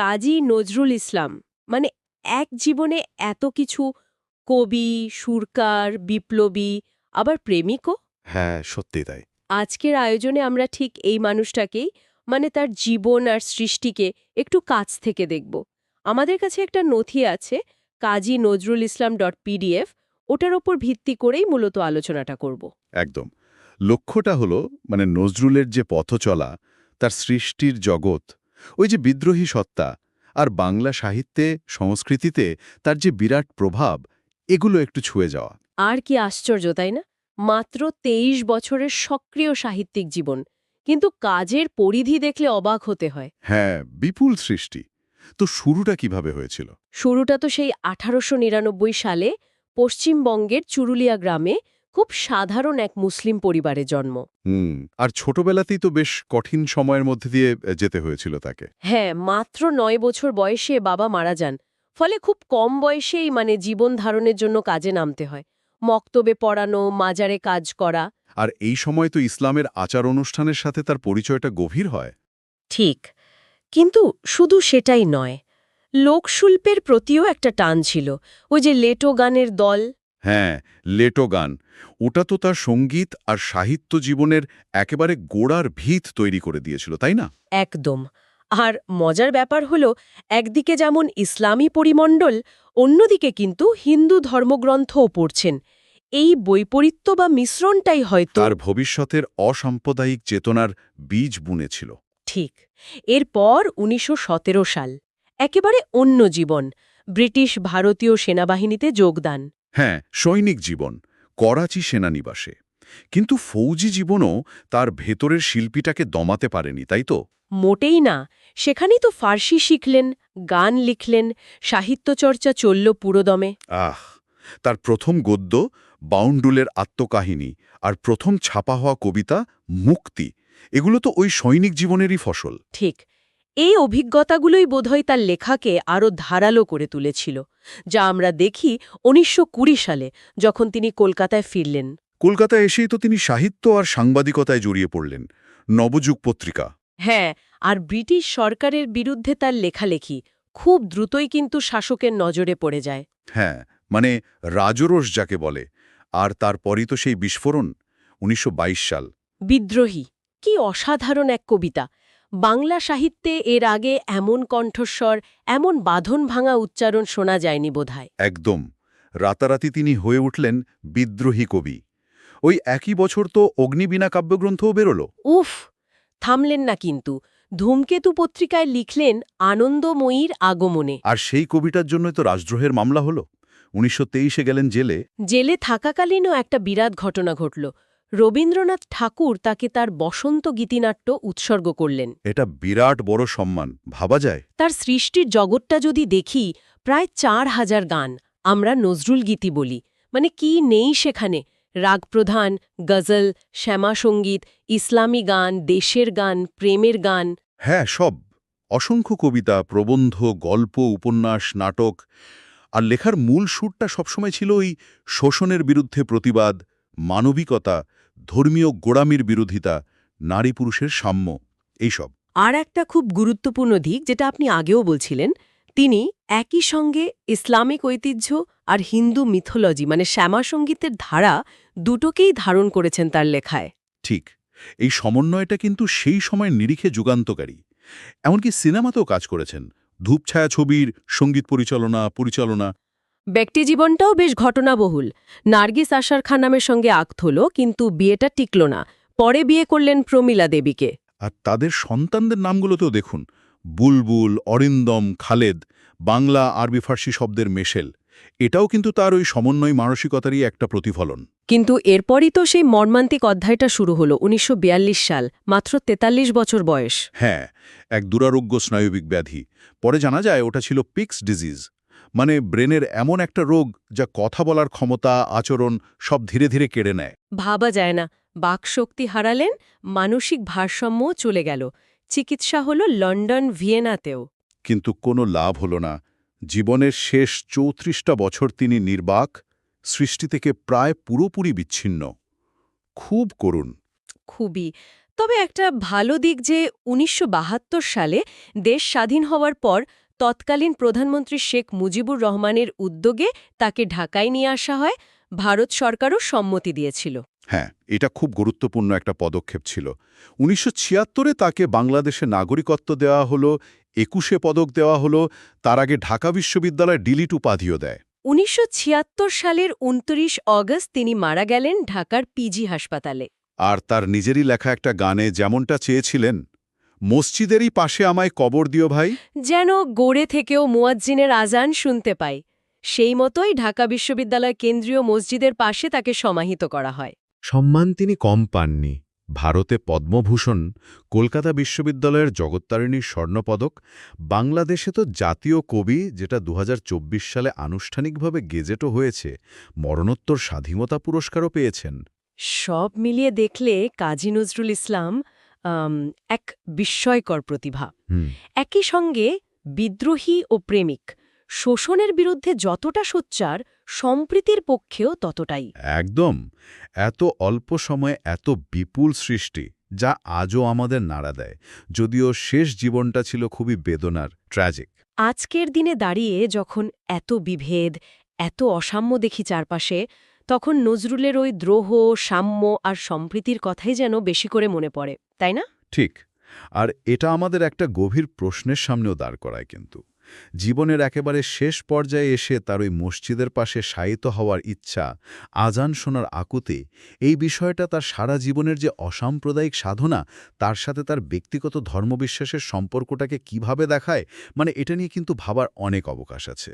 কাজী নজরুল ইসলাম। মানে এক জীবনে এত কিছু কবি সুরকার বিপ্লবী আবার প্রেমিকও? হ্যাঁ সত্যি তাই। আজকের আয়োজনে আমরা ঠিক এই মানুষটাকেই মানে তার জীবন আর সৃষ্টিকে একটু কাছ থেকে দেখব। আমাদের কাছে একটা নথি আছে কাজী নজরুল ইসলাম ডট পিডিএফ ওটার ওপর ভিত্তি করেই মূলত আলোচনাটা করব। একদম। লক্ষ্যটা হলো মানে নজরুলের যে পথ চলা তার সৃষ্টির জগৎ ওই যে বিদ্রোহী সত্তা আর বাংলা সাহিত্যে সংস্কৃতিতে তার যে বিরাট প্রভাব এগুলো একটু ছুঁয়ে যাওয়া। আর কি আশ্চর্য তাই না? মাত্র তেইশ বছরের সক্রিয় সাহিত্যিক জীবন কিন্তু কাজের পরিধি দেখলে অবাক হতে হয়। হ্যাঁ বিপুল সৃষ্টি। তো শুরুটা কীভাবে হয়েছিল? শুরুটা তো সেই আঠারোশো নিরানব্বই সালে পশ্চিমবঙ্গের চুরুলিয়া গ্রামে খুব সাধারণ এক মুসলিম পরিবারে জন্ম। হুম আর ছোটবেলাতেই তো বেশ কঠিন সময়ের মধ্যে দিয়ে যেতে হয়েছিল তাকে। হ্যাঁ মাত্র নয় বছর বয়সে বাবা মারা যান। ফলে খুব কম বয়সেই মানে জীবন ধারণের জন্য কাজে নামতে হয়। মক্তবে পড়ানো মাজারে কাজ করা। আর এই সময় তো ইসলামের আচার অনুষ্ঠানের সাথে তার পরিচয়টা গভীর হয়। ঠিক। কিন্তু শুধু সেটাই নয় লোকশিল্পের প্রতিও একটা টান ছিল। ওই যে লেটো গানের দল হ্যাঁ লেটো গান। ওটা তো তার সংগীত আর সাহিত্য জীবনের একেবারে গোড়ার ভিত তৈরি করে দিয়েছিল তাই না? একদম। আর মজার ব্যাপার হল একদিকে যেমন ইসলামী পরিমণ্ডল অন্যদিকে কিন্তু হিন্দু ধর্মগ্রন্থও পড়ছেন। এই বৈপরীত্য বা মিশ্রণটাই হয়তো তার ভবিষ্যতের অসাম্প্রদায়িক চেতনার বীজ বুনেছিল। ঠিক। এরপর উনিশশো সতেরো সাল। একেবারে অন্য জীবন। ব্রিটিশ ভারতীয় সেনাবাহিনীতে যোগদান। হ্যাঁ সৈনিক জীবন করাচি সেনানিবাসে। কিন্তু ফৌজি জীবনও তার ভেতরের শিল্পীটাকে দমাতে পারেনি তাই তো? মোটেই না। সেখানেই তো ফার্সি শিখলেন গান লিখলেন সাহিত্যচর্চা চলল পুরোদমে। আহ তার প্রথম গদ্য বাউন্ডুলের আত্মকাহিনী আর প্রথম ছাপা হওয়া কবিতা মুক্তি। এগুলো তো ওই সৈনিক জীবনেরই ফসল। ঠিক এই অভিজ্ঞতাগুলোই বোধহয় তার লেখাকে আরও ধারালো করে তুলেছিল যা আমরা দেখি উনিশশো কুড়ি সালে যখন তিনি কলকাতায় ফিরলেন। কলকাতায় এসেই তো তিনি সাহিত্য আর সাংবাদিকতায় জড়িয়ে পড়লেন। নবযুগ পত্রিকা। হ্যাঁ আর ব্রিটিশ সরকারের বিরুদ্ধে তার লেখালেখি খুব দ্রুতই কিন্তু শাসকের নজরে পড়ে যায়। হ্যাঁ মানে রাজরোষ যাকে বলে আর তারপরই তো সেই বিস্ফোরণ উনিশশো বাইশ সাল। বিদ্রোহী কি অসাধারণ এক কবিতা। বাংলা সাহিত্যে এর আগে এমন কণ্ঠস্বর এমন বাঁধন ভাঙা উচ্চারণ শোনা যায়নি বোধহয়। একদম। রাতারাতি তিনি হয়ে উঠলেন বিদ্রোহী কবি। ওই একই বছর তো অগ্নিবীণা কাব্যগ্রন্থও বেরোল। উফ! থামলেন না কিন্তু। ধূমকেতু পত্রিকায় লিখলেন আনন্দময়ীর আগমনে। আর সেই কবিটার জন্যই তো রাজদ্রোহের মামলা হলো। উনিশশো তেইশে গেলেন জেলে। জেলে থাকাকালীনও একটা বিরাট ঘটনা ঘটল। রবীন্দ্রনাথ ঠাকুর তাকে তার বসন্ত গীতিনাট্য উৎসর্গ করলেন। এটা বিরাট বড় সম্মান ভাবা যায়। তার সৃষ্টির জগৎটা যদি দেখি প্রায় চার হাজার গান আমরা নজরুল গীতি বলি। মানে কি নেই সেখানে? রাগপ্রধান গজল শ্যামাসঙ্গীত ইসলামী গান দেশের গান প্রেমের গান। হ্যাঁ সব। অসংখ্য কবিতা প্রবন্ধ গল্প উপন্যাস নাটক। আর লেখার মূল সুরটা সবসময় ছিল ওই শোষণের বিরুদ্ধে প্রতিবাদ মানবিকতা ধর্মীয় গোড়ামির বিরোধিতা নারী পুরুষের সাম্য এইসব। আর একটা খুব গুরুত্বপূর্ণ দিক যেটা আপনি আগেও বলছিলেন তিনি একই সঙ্গে ইসলামিক ঐতিহ্য আর হিন্দু মিথোলজি মানে শ্যামাসঙ্গীতের ধারা দুটোকেই ধারণ করেছেন তার লেখায়। ঠিক। এই সমন্বয়টা কিন্তু সেই সময় নিরিখে যুগান্তকারী। এমনকি সিনেমাতেও কাজ করেছেন। ধূপছায়া ছবির সংগীত পরিচালনা পরিচালনা। ব্যক্তিজীবনটাও বেশ ঘটনাবহুল। নার্গিস আশার খান নামের সঙ্গে আক্ত হল কিন্তু বিয়েটা টিকল না। পরে বিয়ে করলেন প্রমীলা দেবীকে। আর তাদের সন্তানদের নামগুলোতেও দেখুন। বুলবুল অরিন্দম খালেদ বাংলা আরবি ফার্সি শব্দের মেশেল। এটাও কিন্তু তার ওই সমন্বয় মানসিকতারই একটা প্রতিফলন। কিন্তু এরপরই তো সেই মর্মান্তিক অধ্যায়টা শুরু হলো উনিশশো বিয়াল্লিশ সাল মাত্র ৪৩ বছর বয়স। হ্যাঁ এক দুরারোগ্য স্নায়বিক ব্যাধি। পরে জানা যায় ওটা ছিল পিক্স ডিজিজ। মানে ব্রেনের এমন একটা রোগ যা কথা বলার ক্ষমতা আচরণ সব ধীরে ধীরে কেড়ে নেয়। ভাবা যায় না। বাকশক্তি হারালেন মানসিক ভারসাম্যও চলে গেল। চিকিৎসা হল লন্ডন ভিয়েনাতেও। কিন্তু কোনো লাভ হল না। জীবনের শেষ চৌত্রিশটা বছর তিনি নির্বাক সৃষ্টি থেকে প্রায় পুরোপুরি বিচ্ছিন্ন। খুব করুণ। খুবই। তবে একটা ভালো দিক যে উনিশশো বাহাত্তর সালে দেশ স্বাধীন হওয়ার পর তৎকালীন প্রধানমন্ত্রী শেখ মুজিবুর রহমানের উদ্যোগে তাকে ঢাকায় নিয়ে আসা হয়। ভারত সরকারও সম্মতি দিয়েছিল। হ্যাঁ এটা খুব গুরুত্বপূর্ণ একটা পদক্ষেপ ছিল। উনিশশো ছিয়াত্তরে তাকে বাংলাদেশে নাগরিকত্ব দেওয়া হলো একুশে পদক দেওয়া হলো তার আগে ঢাকা বিশ্ববিদ্যালয় ডিলিট উপাধিও দেয়। উনিশশো ছিয়াত্তর সালের উনত্রিশ অগস্ট তিনি মারা গেলেন ঢাকার পিজি হাসপাতালে। আর তার নিজেরই লেখা একটা গানে যেমনটা চেয়েছিলেন মসজিদেরই পাশে আমায় কবর দিও ভাই। যেন গোড়ে থেকেও মুয়াজ্জিনের আজান শুনতে পাই। সেই মতোই ঢাকা বিশ্ববিদ্যালয় কেন্দ্রীয় মসজিদের পাশে তাকে সমাহিত করা হয়। সম্মান তিনি কম পাননি। ভারতে পদ্মভূষণ কলকাতা বিশ্ববিদ্যালয়ের জগত্তারিণীর স্বর্ণপদক বাংলাদেশে তো জাতীয় কবি যেটা দু হাজার চব্বিশ সালে আনুষ্ঠানিকভাবে গেজেটও হয়েছে মরণোত্তর স্বাধীনতা পুরস্কারও পেয়েছেন। সব মিলিয়ে দেখলে কাজী নজরুল ইসলাম এক বিস্ময়কর প্রতিভা। একই সঙ্গে বিদ্রোহী ও প্রেমিক শোষণের বিরুদ্ধে যতটা সোচ্চার সম্প্রীতির পক্ষেও ততটাই। একদম। এত অল্প সময়ে এত বিপুল সৃষ্টি যা আজও আমাদের নাড়া দেয়। যদিও শেষ জীবনটা ছিল খুবই বেদনার ট্র্যাজিক আজকের দিনে দাঁড়িয়ে যখন এত বিভেদ এত অসাম্য দেখি চারপাশে তখন নজরুলের ওই দ্রোহ, সাম্য আর সম্প্রীতির কথাই যেন বেশি করে মনে পড়ে, তাই না? ঠিক। আর এটা আমাদের একটা গভীর প্রশ্নের সামনেও দাঁড় করায় কিন্তু। জীবনের একেবারে শেষ পর্যায়ে এসে তার ওই মসজিদের পাশে শায়িত হওয়ার ইচ্ছা, আজান শোনার আকুতে, এই বিষয়টা তার সারা জীবনের যে অসাম্প্রদায়িক সাধনা, তার সাথে তার ব্যক্তিগত ধর্মবিশ্বাসের সম্পর্কটাকে কীভাবে দেখায় মানে এটা নিয়ে কিন্তু ভাবার অনেক অবকাশ আছে।